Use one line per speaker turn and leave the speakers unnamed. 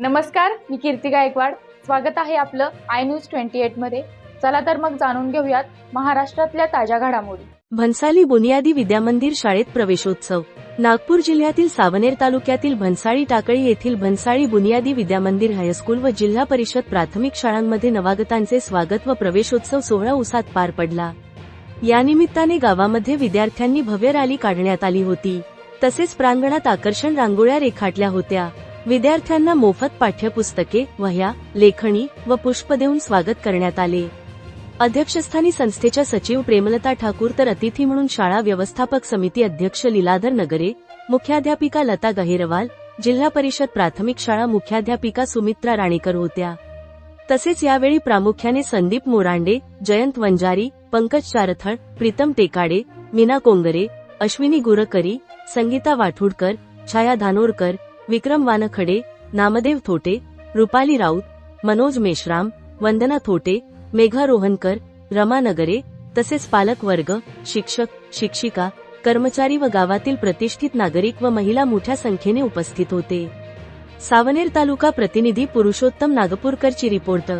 नमस्कार मी कीर्ती गायकवाड. स्वागत आहे आपलं आय न्यूज ट्वेंटी एटमध्ये. चला तर मग जाणून घेऊयात महाराष्ट्रातल्या ताज्या घडामोडी.
भन्साली बुनियादी विद्यामंदिर शाळेत प्रवेशोत्सव. नागपूर जिल्ह्यातील सावनेर तालुक्यातील भन्साळी टाकळी येथील भन्साळी बुनियादी विद्यामंदिर हायस्कूल व जिल्हा परिषद प्राथमिक शाळांमध्ये नवागतांचे स्वागत व प्रवेशोत्सव सोहळा उसात पार पडला. यानिमित्ताने गावामध्ये विद्यार्थ्यांनी भव्य रॅली काढण्यात आली होती. तसेच प्रांगणात आकर्षण रांगोळ्या रेखाटल्या होत्या. विद्यार्थ्यांना मोफत पाठ्यपुस्तके वह्या लेखणी व पुष्प देऊन स्वागत करण्यात आले. अध्यक्षस्थानी संस्थेच्या सचिव प्रेमलता ठाकूर तर अतिथी म्हणून शाळा व्यवस्थापक समिती अध्यक्ष लीलाधर नगरे मुख्याध्यापिका लता गहिरवाल जिल्हा परिषद प्राथमिक शाळा मुख्याध्यापिका सुमित्रा राणेकर होत्या. तसेच यावेळी प्रामुख्याने संदीप मोरांडे जयंत वंजारी पंकज चारथळ प्रीतम टेकाडे मीना कोंगरे अश्विनी गुरकरी संगीता वाठुडकर छाया धानोरकर विक्रम वानखडे नामदेव थोटे रुपाली राऊत मनोज मेश्राम वंदना थोटे मेघा रोहनकर रमा नगरे तसेच पालक वर्ग शिक्षक शिक्षिका कर्मचारी व गावातील प्रतिष्ठित नागरिक व महिला मोठ्या संख्येने उपस्थित होते. सावनेर तालुका प्रतिनिधी पुरुषोत्तम नागपूरकरची रिपोर्ट